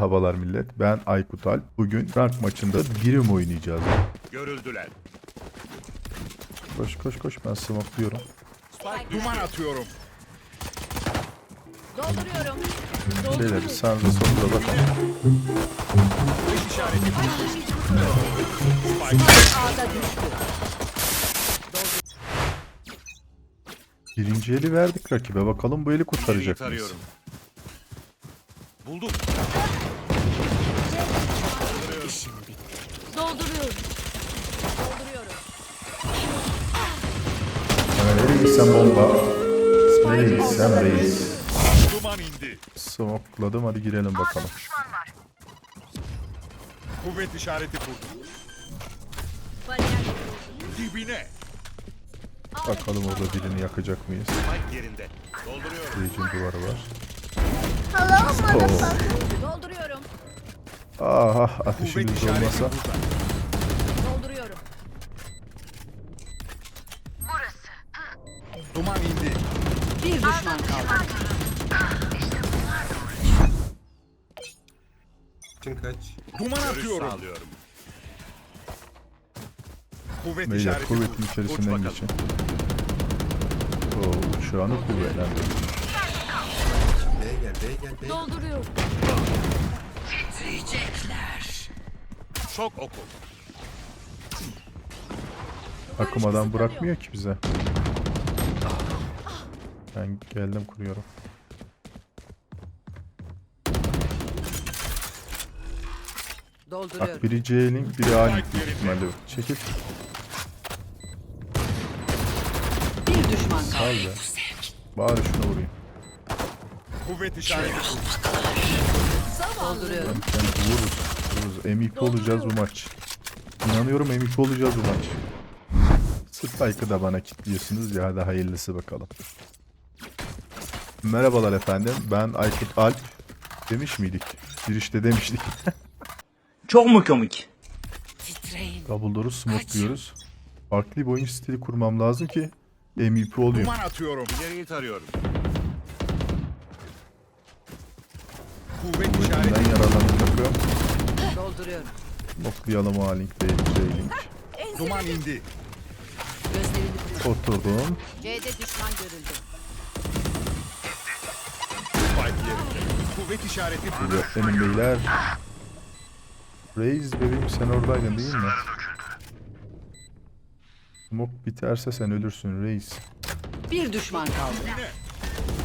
Merhabalar millet. Ben Aykut Alp. Bugün rank maçında birim oynayacağız. Görüldüler. Koş koş koş ben smokluyorum. Duman atıyorum. Dolduruyorum. Beyler. Beş işareti Ağda düştü. Birinci eli verdik rakibe. Bakalım bu eli kurtaracak mıyız? Buldum. Gitsem bomba. Nereye gitsem reis. Duman indi. Smokladım hadi girelim bakalım. Kuvvet işareti kuruldu. Dibine. Bakalım orada birini yakacak mıyız? Spike yerinde. Dolduruyorum. Rejin duvarı var. Dolduruyorum. Aha Kuvvet ateşimiz işareti olmasa. burada. Duman indi. Bir düşman kaldı. Için kaç? Duman atıyorum. Sağlıyorum. Kuvvet Beyler işareti kuvvetin kurdum. Uç içerisinden bakalım. geçin. Oo, uçağını kuvvetlendirdim. B'ye gel, B'ye gel, B'ye gel. Dolduruyorum. Şok oku. Takım adam bırakmıyor ki bize. Ben geldim kuruyorum. Dolduruyorum. Bak biri C-Link biri A-Link büyük ihtimalle. Çekil. Bir düşman Sal be. Bari şuna vurayım. Kuvvet işareti. Dolduruyorum. Yani vururuz. Vururuz. MVP olacağız bu maç. İnanıyorum MVP olacağız bu maç. Spike'ı da bana kilitliyorsunuz ya hadi hayırlısı bakalım. Merhabalar efendim. Ben Aykut Alp. Demiş miydik? Girişte demiştik. Çok mu komik? Doubledoor'u smokluyoruz. Farklı bir oyun stili kurmam lazım ki MVP olayım. Duman atıyorum. İleriyi tarıyorum. Kuvvet işareti yararlandık takım. Dolduruyorum. Smoklayalım A-Link değil J-Link. Duman indi. Gözlerini. Oturdum. C'de düşman görüldü. Kuvvet işareti benim beyler. Reis bebeğim sen oradaydın değil mi? Smoke biterse sen ölürsün reis. Bir düşman kaldı.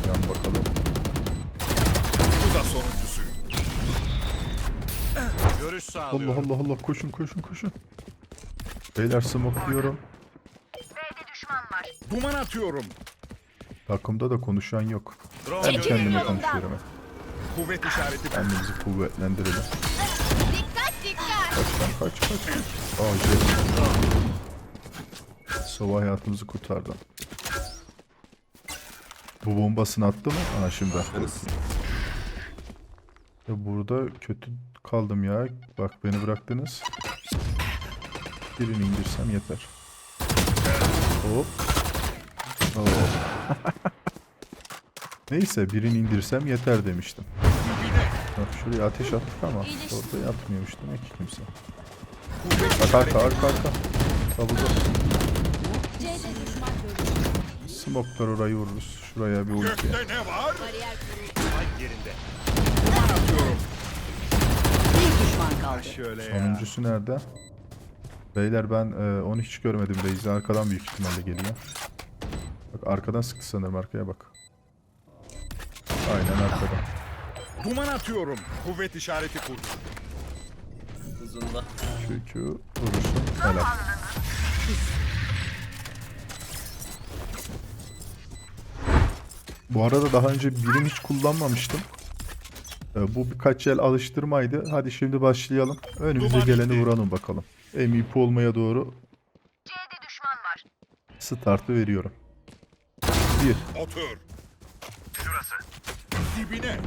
Yan bakalım. Bu da sonuncusu. Görüş Allah sağlıyorum. Allah Allah koşun koşun koşun. Beyler smokluyorum. Duman atıyorum. Takımda da konuşan yok. Ben gönderiyorum. kendime konuşuyorum. hep. Kuvvet işareti. Kendimizi kuvvetlendirelim. Dikkat dikkat. Kaç lan kaç kaç. Aa jet. Sova hayatımızı kurtardı. Bu bombasını attı mı? Aa şimdi. Ya burada kötü kaldım ya. Bak beni bıraktınız. Birini indirsem yeter. Hop. Oo. Neyse birini indirsem yeter demiştim. Bak şuraya ateş attık ama orada yatmıyormuş demek ki kimse. Kuvvet Arka arka arka. Tabuda. Smoklar orayı vururuz. Şuraya bir ulti. Gökte ne var? Yerinde. Bir düşman kaldı. Şöyle. Sonuncusu nerede? Beyler ben e, onu hiç görmedim. Reis arkadan büyük ihtimalle geliyor. Bak arkadan sıktı sanırım arkaya bak. Aynen arkadan. Duman atıyorum. Kuvvet işareti kurdum. Çünkü vurursun. Helal. Bu arada daha önce birini hiç kullanmamıştım. Ee, Bu birkaç el alıştırmaydı. Hadi şimdi başlayalım. Önümüze Duman geleni vuralım bakalım. MVP olmaya doğru startı veriyorum. Bir. Otur. Dibine.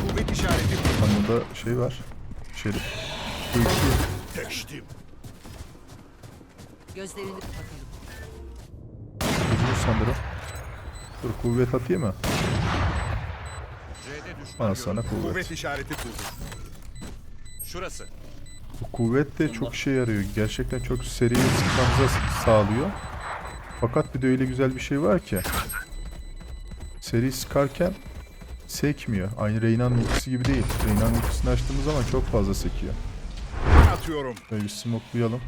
Kuvvet işareti kurdum. Yanında şey var. Şerif. İki. Deştim. Gözlerini kapatalım. Uzun sanırım. Dur kuvvet atayım mı? Al sana kuvvet. Kuvvet işareti kurdum. Şurası. Bu kuvvet de çok işe yarıyor. Gerçekten çok seri sıkmamıza sağlıyor. Fakat bir de öyle güzel bir şey var ki. Seri sıkarken sekmiyor. Aynı Reyna'nın ultisi gibi değil. Reyna'nın ultisini açtığımız zaman çok fazla sekiyor. Atıyorum. Böyle bir smoklayalım.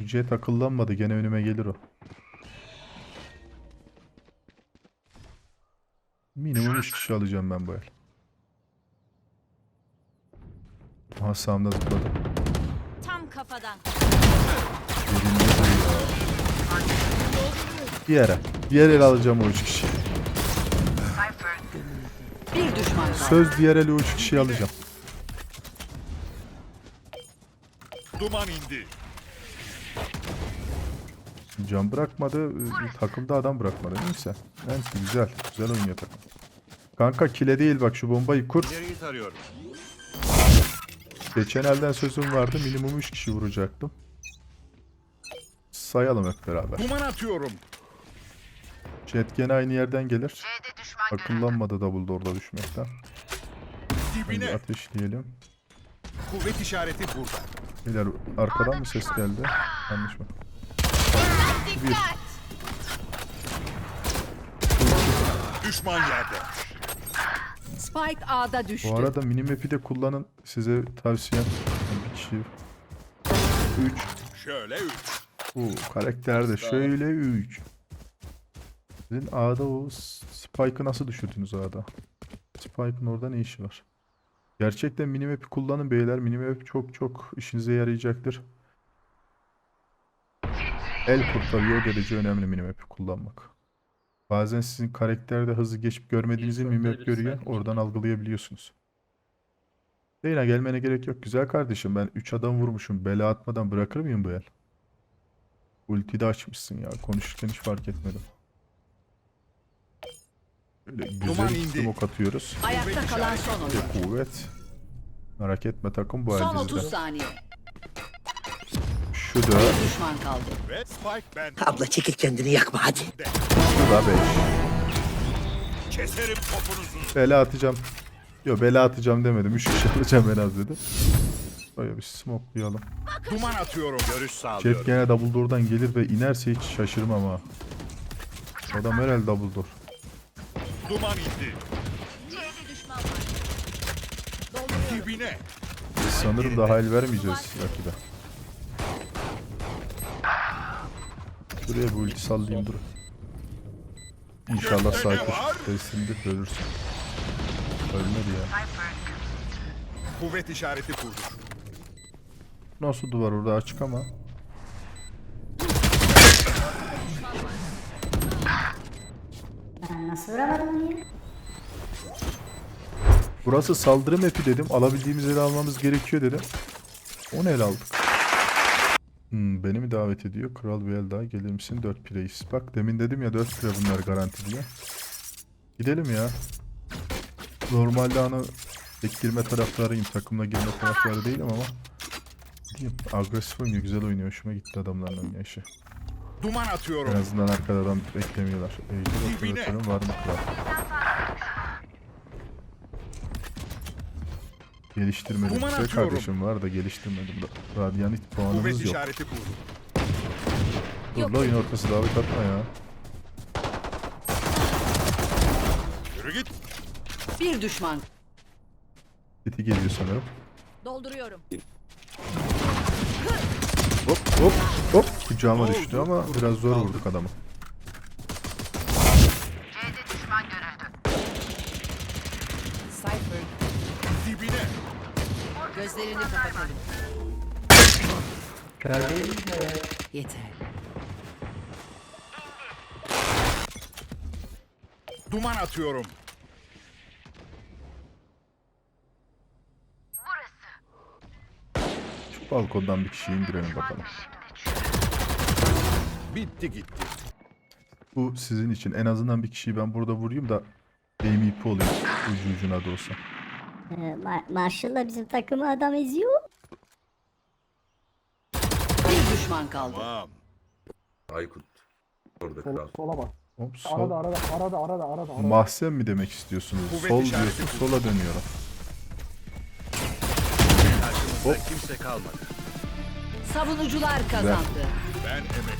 Jet akıllanmadı. Gene önüme gelir o. Minimum 3 kişi alacağım ben bu el. Aha sağımda zıpladı. Tam kafadan. Duruyor. Bir yere. Diğer el alacağım o 3 kişi. Bir düşman kaldı. Söz diğer eli o 3 kişiyi alacağım. Duman indi. Can bırakmadı. e, Takımda adam bırakmadı. Neyse. Neyse güzel. Güzel oynuyor takım. Kanka kile değil bak şu bombayı kur. İleriyi tarıyorum. Geçen elden sözüm vardı. Minimum 3 kişi vuracaktım. Sayalım hep beraber. Duman atıyorum. Jet gene aynı yerden gelir. Akıllanmadı double orada düşmekten. Şimdi Dibine. ateşleyelim. Kuvvet işareti burada. Beyler arkadan mı ses geldi? Yanlış mı? Dikkat. Düşman yerde. Spike A'da düştü. Bu arada minimap'i de kullanın. Size tavsiyem. Bir kişi. 3. Şöyle üç. Bu karakter de şöyle 3. Sizin A'da o Spike'ı nasıl düşürdünüz A'da? Spike'ın orada ne işi var? Gerçekten minimap'i kullanın beyler. Minimap çok çok işinize yarayacaktır. El kurtarıyor derece önemli minimap'i kullanmak. Bazen sizin karakterde hızlı geçip görmediğinizi minimap görüyor. Oradan algılayabiliyorsunuz. Leyla gelmene gerek yok. Güzel kardeşim ben 3 adam vurmuşum. Bela atmadan bırakır mıyım bu el? Ulti de açmışsın ya. Konuşurken hiç fark etmedim. Böyle Duman güzel smoke atıyoruz. Ayakta kalan son oyun. Bir kuvvet. Merak etme takım bu Son el 30 bizde. saniye. Şu da, Bir düşman kaldı. Abla çekil kendini yakma hadi. şu da 5. Keserim topunuzu. Bela atacağım. Yo bela atacağım demedim. 3 kişi alacağım en az dedim. Böyle bir smokelayalım. Duman atıyorum. Görüş Jet sağlıyorum. gene double door'dan gelir ve inerse hiç şaşırmam ha. Adam herhalde double door. Duman indi. C'de düşman var. Dolduruyorum. Dibine. Sanırım daha el vermeyeceğiz rakibe. Şuraya bir ulti sallayayım dur. İnşallah var? testinde ölürsün. Ölmedi ya. Kuvvet işareti kurdum. Nasıl duvar orada açık ama. Nasıl vuramadım? Burası saldırı map'i dedim. Alabildiğimiz ele almamız gerekiyor dedim. Onu ele aldık. Hmm, beni mi davet ediyor? Kral bir el daha gelir misin? 4 pireyiz. Bak demin dedim ya 4 pire bunlar garanti diye. Gidelim ya. Normalde hani tek girme taraftarıyım. Takımla girme taraftarı değilim ama. Gideyim. Agresif oynuyor. Güzel oynuyor. Hoşuma gitti adamların oynayışı. Duman En atıyorum. azından arkada adam beklemiyorlar. Eğitim operatörün var mı kral? Geliştirmedim. Duman Güzel atıyorum. kardeşim var da geliştirmedim. Radyanit Kuvvet puanımız yok. işareti kurdum. Dur la oyun ortası davet atma ya. Yürü git. Bir düşman. Titi geliyor sanırım. Dolduruyorum. Hop hop hop. Kucağıma düştü ama biraz zor vurduk adamı. Cypher. Dibine. Gözlerini kapatalım. Yeter. Duman atıyorum. Balkondan bir kişi indirelim bakalım. Bitti gitti. Bu sizin için. En azından bir kişiyi ben burada vurayım da MVP olayım. Ucu ucuna da olsa. Ee, ma- maşallah bizim takımı adam eziyor. Bir düşman kaldı. Tamam. Aykut. Orada kral. O Hop sol. Arada arada arada arada arada. arada. Mahzen mi demek istiyorsunuz? Kuvvet Sol diyorsun sola dönüyorum. Karşımızda kimse kalmadı. Savunucular kazandı. Ben emek